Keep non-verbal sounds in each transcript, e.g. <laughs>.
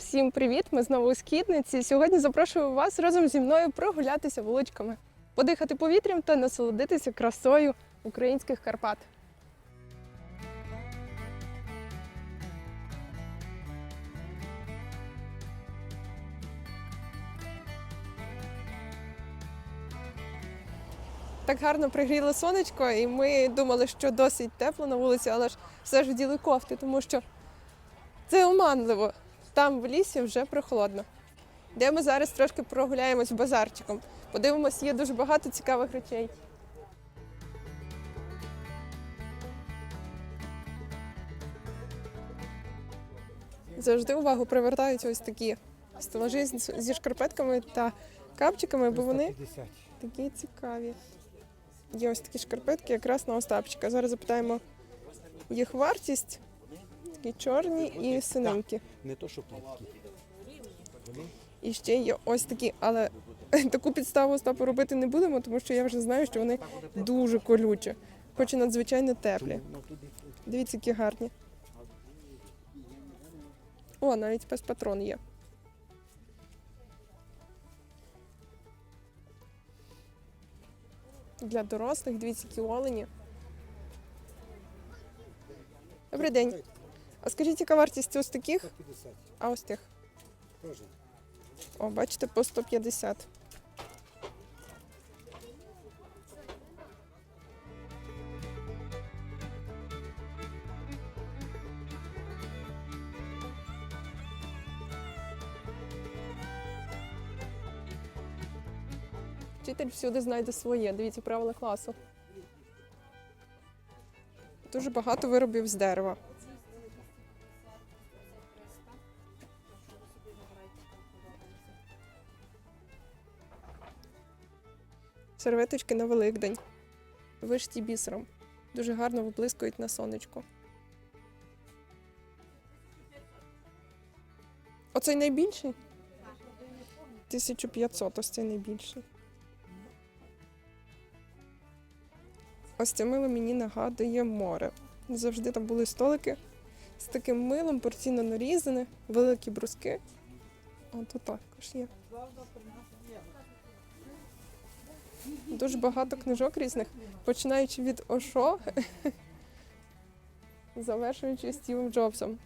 Всім привіт! Ми знову у східниці. Сьогодні запрошую вас разом зі мною прогулятися вуличками, подихати повітрям та насолодитися красою українських Карпат. Так гарно пригріло сонечко, і ми думали, що досить тепло на вулиці, але ж все ж вділи кофти, тому що це оманливо. Там в лісі вже прохолодно. Де ми зараз трошки прогуляємось базарчиком. Подивимось, є дуже багато цікавих речей. Завжди увагу привертають ось такі стелажі зі шкарпетками та капчиками, бо вони такі цікаві. Є ось такі шкарпетки якраз на Остапчика. Зараз запитаємо їх вартість. Такі чорні і синенькі. Не то, що платки. І ще є ось такі, але <laughs> таку підставу Остапу робити не будемо, тому що я вже знаю, що вони дуже колючі, хоч і надзвичайно теплі. Ну. Дивіться, які гарні. О, навіть пес патрон є. Для дорослих, дивіться, які олені. Добрий день. А скажіть, яка вартість ось таких, 150. а ось тих? Теж. О, бачите, по 150. Вчитель всюди знайде своє. Дивіться правила класу. Дуже багато виробів з дерева. Серветочки на Великдень. Вишті бісером. Дуже гарно виблискують на сонечку. Оцей найбільший? 1500, ось цей найбільший. Ось це мило мені нагадує море. Завжди там були столики з таким милом, порційно нарізане, великі бруски. От тут також є. Дуже багато книжок різних, починаючи від Ошо, завершуючи Стівом Джобсом.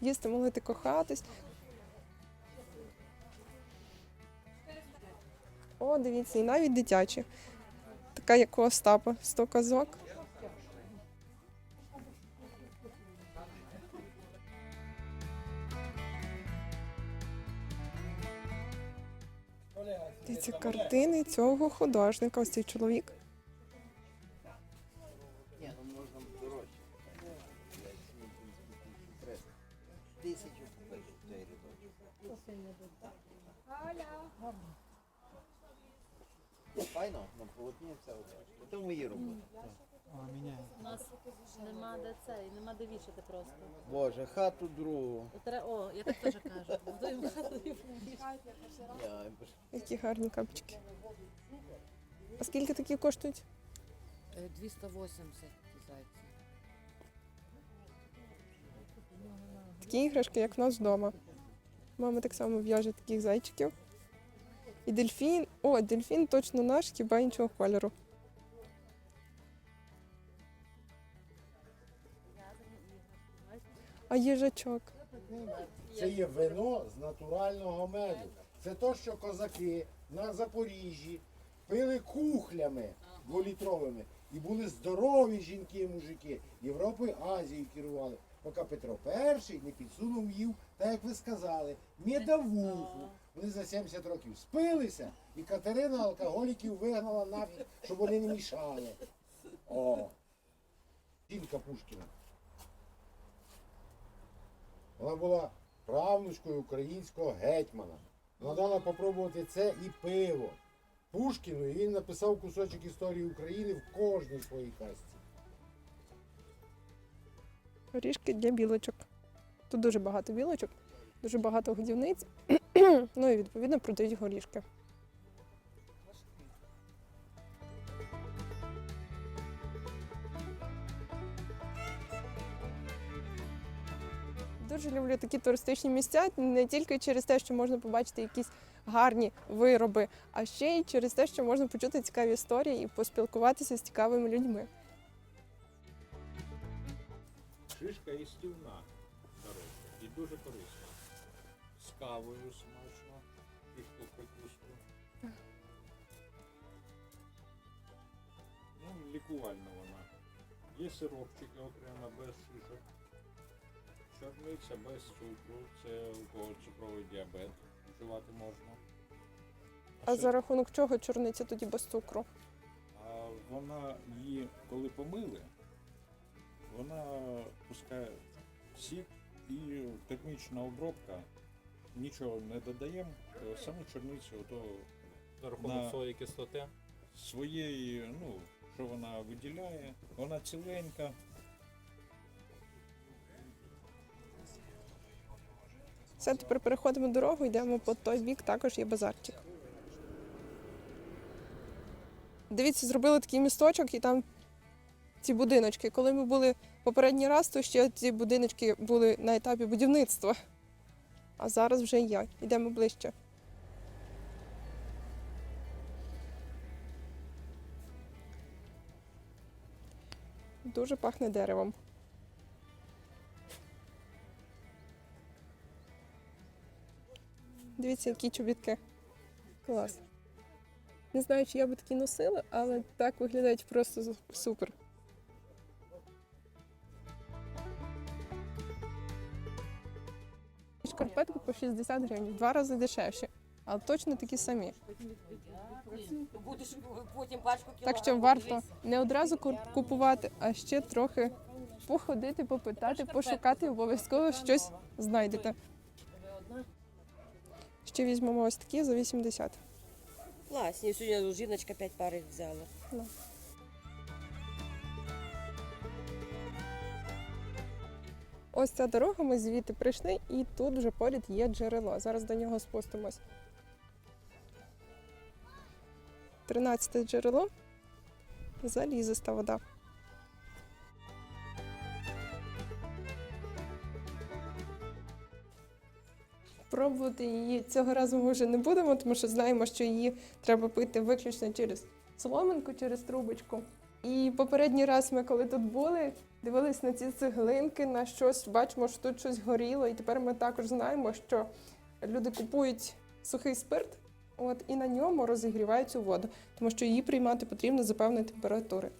Їсти, молити, кохатись. О, дивіться, і навіть дитячі. Така, як у Остапа, 100 казок. Дивіться, картини цього художника, ось цей чоловік. Тисячу купити цей рядочок. Файно, нам полотні все одно. Це мої роботи. А, міняє. У нас нема де це, нема де вішати просто. Боже, хату другу. Тре- О, я так теж кажу. <laughs> Будуємо хату і Я, Які гарні капчики. А скільки такі коштують? 280 зайці. Такі іграшки, як в нас вдома. Мама так само в'яже таких зайчиків. І дельфін. О, дельфін точно наш, хіба іншого кольору. А їжачок. Це є вино з натурального меду. Це то, що козаки на Запоріжжі пили кухлями дволітровими. І були здорові жінки і мужики. Європою, Азією керували. Поки Петро І не підсунув їв, так як ви сказали, медовуху. Вони за 70 років спилися, і Катерина алкоголіків вигнала нафіг, щоб вони не мішали. О! Жінка Пушкіна. Вона була правнучкою українського гетьмана. Вона дала попробувати це і пиво. Пушкіну, і він написав кусочок історії України в кожній своїй касті. Горішки для білочок. Тут дуже багато білочок, дуже багато годівниць. <clears throat> ну і відповідно продають горішки. Дуже люблю такі туристичні місця не тільки через те, що можна побачити якісь гарні вироби, а ще й через те, що можна почути цікаві історії і поспілкуватися з цікавими людьми. Шишка їстівна хороша і дуже корисна. З кавою смачно, пішку прикуску. Ну, лікувальна вона. Є сиропчики окремо без шишок. Чорниця без цукру, це у кого цукровий діабет вживати можна. А за рахунок чого чорниця тоді без цукру? а вона її, коли помили, вона пускає сік і термічна обробка. Нічого не додаємо, е, саму чорницю ото За рахунок На- своєї кислоти. своєї, ну, що вона виділяє, вона ціленька. Все, тепер переходимо дорогу, йдемо по той бік, також є базарчик. Дивіться, зробили такий місточок і там ці будиночки. Коли ми були попередній раз, то ще ці будиночки були на етапі будівництва. А зараз вже є. Йдемо ближче. Дуже пахне деревом. Дивіться, які чобітки. Клас. Не знаю, чи я би такі носила, але так виглядають просто супер. Шкарпетки по 60 гривень, два рази дешевші, але точно такі самі. Будеш потім пачку Так що варто не одразу купувати, а ще трохи походити, попитати, пошукати, обов'язково щось знайдете. Ще візьмемо ось такі за 80. Класні. Сьогодні жіночка 5 пар їх взяла. Ось ця дорога, ми звідти прийшли, і тут вже поряд є джерело. Зараз до нього спустимось. 13 джерело. Залізиста вода. Пробувати її цього разу ми вже не будемо, тому що знаємо, що її треба пити виключно через соломинку, через трубочку. І попередній раз ми, коли тут були, дивились на ці цеглинки, на щось, бачимо, що тут щось горіло, і тепер ми також знаємо, що люди купують сухий спирт, от, і на ньому розігрівають цю воду, тому що її приймати потрібно за певної температури.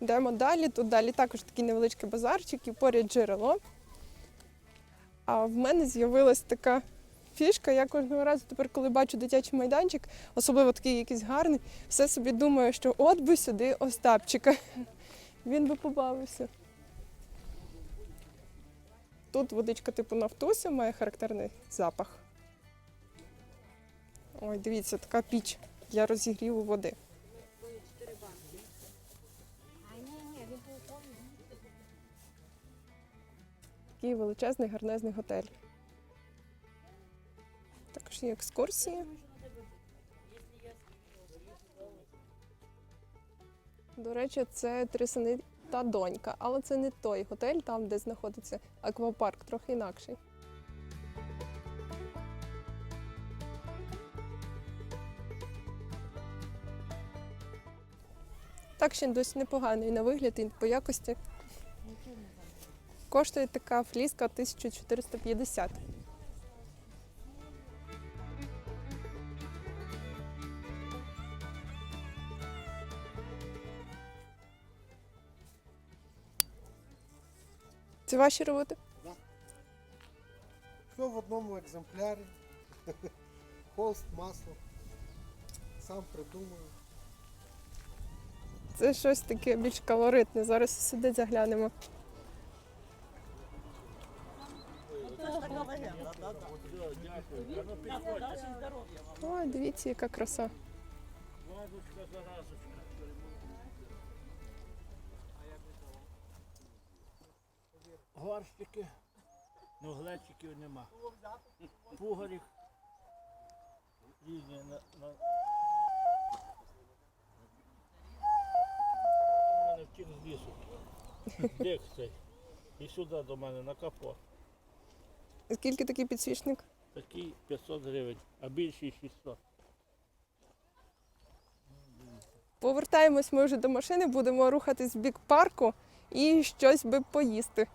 Йдемо далі. Тут далі також такий невеличкий базарчик і поряд джерело. А в мене з'явилась така фішка. Я кожного разу тепер, коли бачу дитячий майданчик, особливо такий якийсь гарний, все собі думаю, що от би сюди Остапчика. Він би побавився. Тут водичка типу нафтуся, має характерний запах. Ой, дивіться, така піч для розігріву води. Такий величезний гарнезний готель. Також є екскурсії. До речі, це три сини та донька, але це не той готель, там, де знаходиться аквапарк, трохи інакший. Так ще досить непоганий на вигляд і по якості. Коштує така фліска 1450. Це ваші роботи? Все в одному екземплярі. <laughs> Холст, масло. Сам придумаю. Це щось таке більш колоритне. Зараз сюди заглянемо. Ой, дивіться, яка краса. горщики, ну глечиків нема. Пугарів різні на, на... мене втік з лісу. Дик цей. І сюди до мене на капот. Скільки такий підсвічник? Такий 500 гривень, а більший 600. Повертаємось ми вже до машини, будемо рухатись в бік парку і щось би поїсти.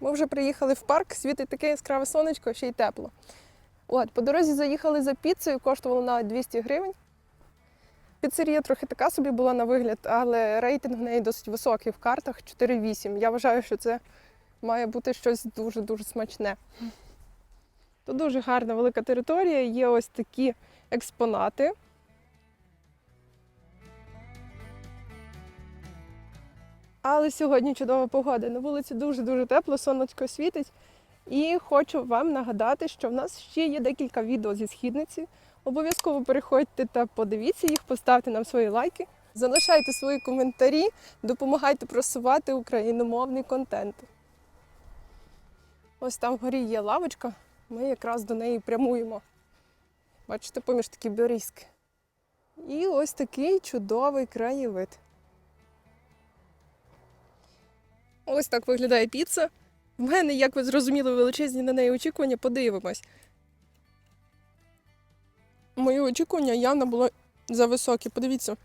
Ми вже приїхали в парк, світить таке яскраве сонечко, ще й тепло. От, по дорозі заїхали за піцею, коштувало на 200 гривень. Піцерія трохи така собі була на вигляд, але рейтинг в неї досить високий в картах 4,8. Я вважаю, що це має бути щось дуже-дуже смачне. Тут дуже гарна велика територія, є ось такі експонати. Але сьогодні чудова погода. На вулиці дуже-дуже тепло, сонечко світить. І хочу вам нагадати, що в нас ще є декілька відео зі східниці. Обов'язково переходьте та подивіться їх, поставте нам свої лайки, залишайте свої коментарі, допомагайте просувати україномовний контент. Ось там вгорі є лавочка, ми якраз до неї прямуємо. Бачите, поміж такі берізки. І ось такий чудовий краєвид. Ось так виглядає піца. В мене, як ви зрозуміли, величезні на неї очікування, подивимось. Мої очікування явно було зависокі. Подивіться.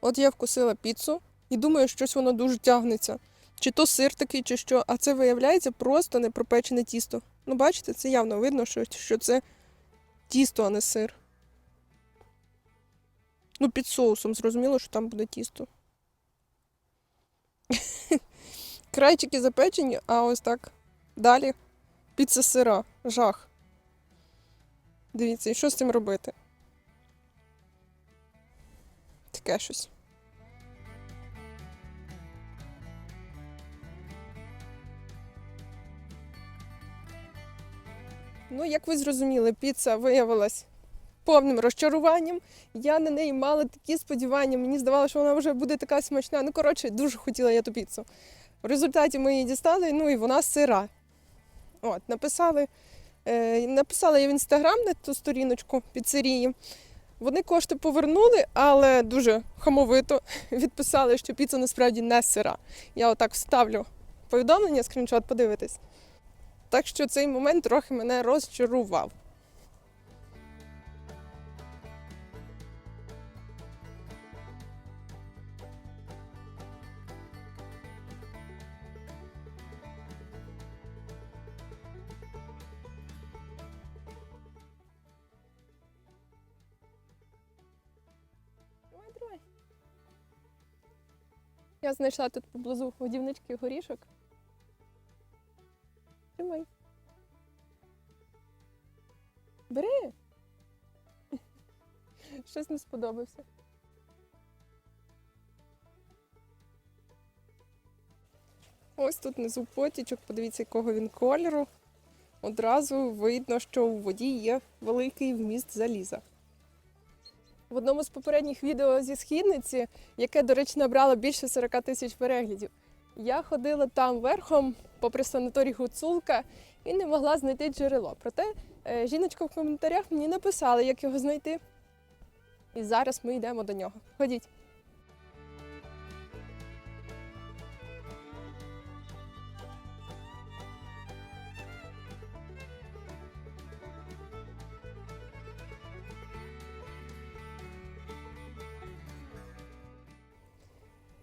От я вкусила піцу і думаю, щось воно дуже тягнеться. Чи то сир такий, чи що, а це виявляється просто непропечене тісто. Ну, бачите, це явно видно, що, що це тісто, а не сир. Ну, під соусом, зрозуміло, що там буде тісто. <laughs> Крайчики запечені, а ось так далі піца сира. Жах. Дивіться, і що з цим робити? Таке щось. Ну, як ви зрозуміли, піца виявилась повним розчаруванням. Я на неї мала такі сподівання. Мені здавалося, що вона вже буде така смачна. Ну, коротше, дуже хотіла я ту піцу. В результаті ми її дістали, ну і вона сира. От, написали, написала я в інстаграм на ту сторіночку піцерії. Вони кошти повернули, але дуже хамовито <laughs> відписали, що піца насправді не сира. Я отак вставлю повідомлення, скріншот подивитись. Так що цей момент трохи мене розчарував. Я знайшла тут поблизу годівнички горішок. Тримай. Бери. <laughs> Щось не сподобався. Ось тут внизу потічок, подивіться, якого він кольору. Одразу видно, що у воді є великий вміст заліза. В одному з попередніх відео зі східниці, яке, до речі, набрало більше 40 тисяч переглядів, я ходила там верхом попри санаторій Гуцулка і не могла знайти джерело. Проте е, жіночка в коментарях мені написала, як його знайти. І зараз ми йдемо до нього. Ходіть.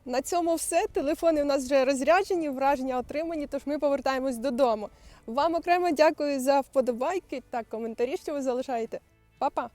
На цьому все. Телефони у нас вже розряджені, враження отримані, тож ми повертаємось додому. Вам окремо дякую за вподобайки та коментарі, що ви залишаєте. Па-па!